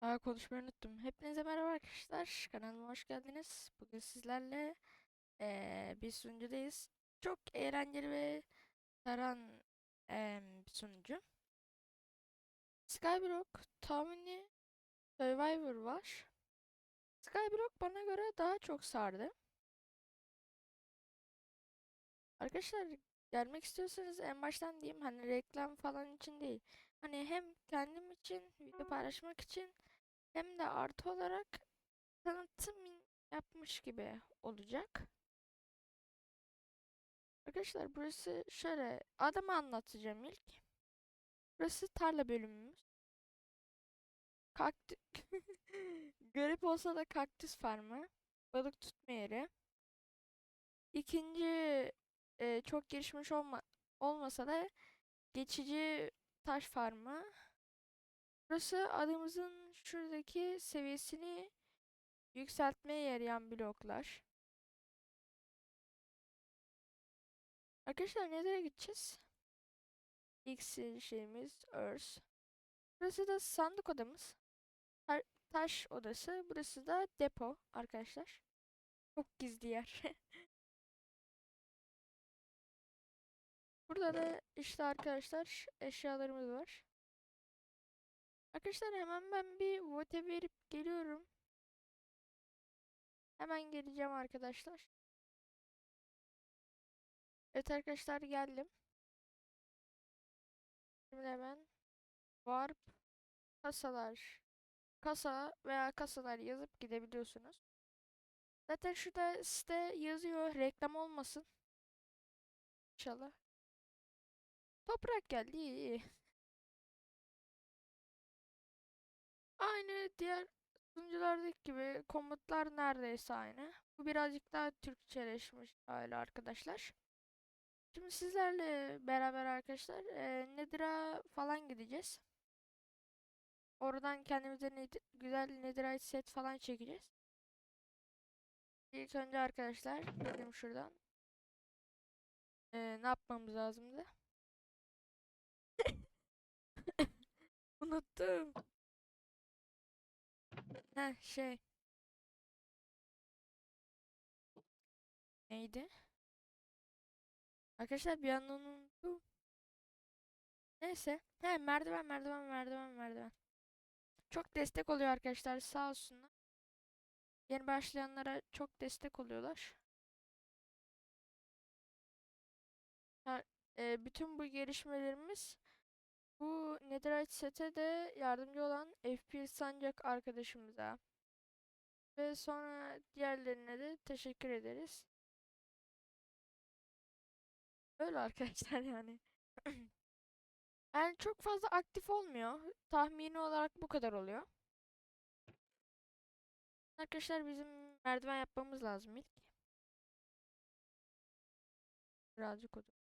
Aa, konuşmayı unuttum. Hepinize merhaba arkadaşlar. Kanalıma hoş geldiniz. Bugün sizlerle eee, bir sunucudayız. Çok eğlenceli ve saran em, bir sunucu. Skyblock tahmini Survivor var. Skyblock bana göre daha çok sardı. Arkadaşlar gelmek istiyorsanız en baştan diyeyim hani reklam falan için değil. Hani hem kendim için video paylaşmak için hem de artı olarak tanıtım yapmış gibi olacak. Arkadaşlar burası şöyle adamı anlatacağım ilk. Burası tarla bölümümüz. Kaktü Garip olsa da kaktüs farmı. Balık tutma yeri. İkinci e, çok gelişmiş olma olmasa da geçici taş farmı. Burası adımızın şuradaki seviyesini yükseltmeye yarayan bloklar. Arkadaşlar nereye gideceğiz? İlk şeyimiz Earth. Burası da sandık odamız. Ta- taş odası. Burası da depo arkadaşlar. Çok gizli yer. Burada da işte arkadaşlar eşyalarımız var. Arkadaşlar hemen ben bir vote verip geliyorum. Hemen geleceğim arkadaşlar. Evet arkadaşlar geldim. Şimdi hemen warp kasalar kasa veya kasalar yazıp gidebiliyorsunuz. Zaten şurada site yazıyor reklam olmasın. İnşallah. Toprak geldi iyi iyi. Aynı diğer sunuculardaki gibi komutlar neredeyse aynı. Bu birazcık daha Türkçeleşmiş hali arkadaşlar. Şimdi sizlerle beraber arkadaşlar e, Nedir'a falan gideceğiz. Oradan kendimize ned güzel Netherite set falan çekeceğiz. İlk önce arkadaşlar gidelim şuradan. E, ne yapmamız lazımdı? Unuttum. Heh şey. Neydi? Arkadaşlar bir yandan unuttum. Neyse. He merdiven merdiven merdiven merdiven. Çok destek oluyor arkadaşlar sağ olsunlar. Yeni başlayanlara çok destek oluyorlar. Ha, e, bütün bu gelişmelerimiz bu Netherite sete de yardımcı olan FPS Sancak arkadaşımıza ve sonra diğerlerine de teşekkür ederiz. Öyle arkadaşlar yani. Yani çok fazla aktif olmuyor. Tahmini olarak bu kadar oluyor. Arkadaşlar bizim merdiven yapmamız lazım ilk. Birazcık odun.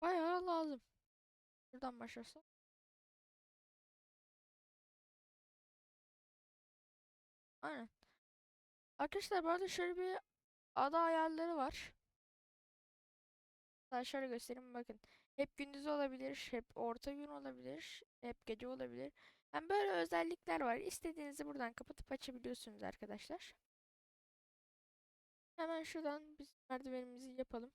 Bayağı lazım. Buradan başlasın. Aynen. Arkadaşlar bu arada şöyle bir ada ayarları var. Daha şöyle göstereyim bakın. Hep gündüz olabilir, hep orta gün olabilir, hep gece olabilir. Yani böyle özellikler var. İstediğinizi buradan kapatıp açabiliyorsunuz arkadaşlar. Hemen şuradan biz merdivenimizi yapalım.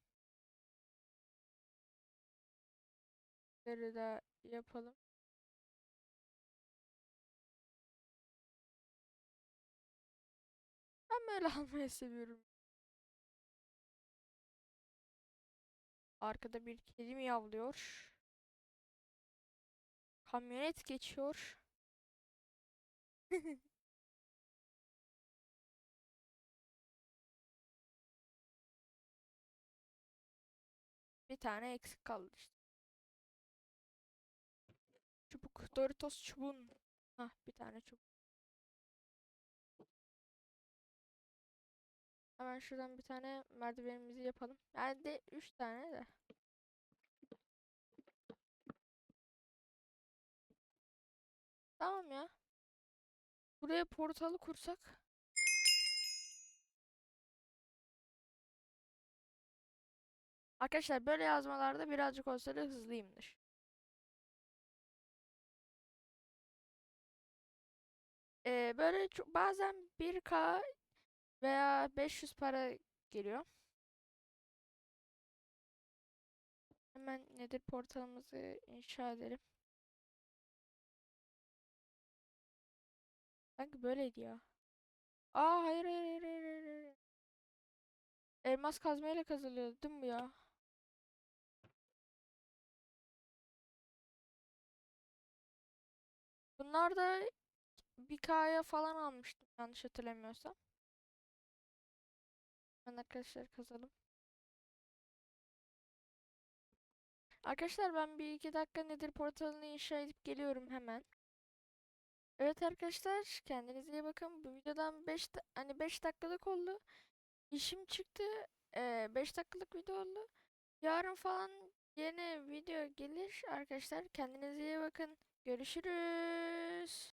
Da yapalım. Ben böyle almayı seviyorum. Arkada bir kedi mi yavlıyor? Kamyonet geçiyor. Bir tane eksik kaldı işte. Doritos çubuğun. Hah bir tane çubuk. Hemen şuradan bir tane merdivenimizi yapalım. Yani de 3 tane de. Tamam ya. Buraya portalı kursak. Arkadaşlar böyle yazmalarda birazcık olsa da hızlıyımdır. Ee, böyle çok, bazen 1K veya 500 para geliyor. Hemen nedir portalımızı inşa edelim. Sanki böyleydi ya. Aa hayır hayır hayır hayır hayır. Elmas kazmayla kazılıyordu değil mi ya? Bunlar da 1K'ya falan almıştım yanlış hatırlamıyorsam. Ben arkadaşlar kazalım. Arkadaşlar ben bir iki dakika nedir portalını inşa edip geliyorum hemen. Evet arkadaşlar kendinize iyi bakın. Bu videodan 5 hani 5 dakikalık oldu. İşim çıktı. 5 dakikalık video oldu. Yarın falan yeni video gelir arkadaşlar. Kendinize iyi bakın. Görüşürüz.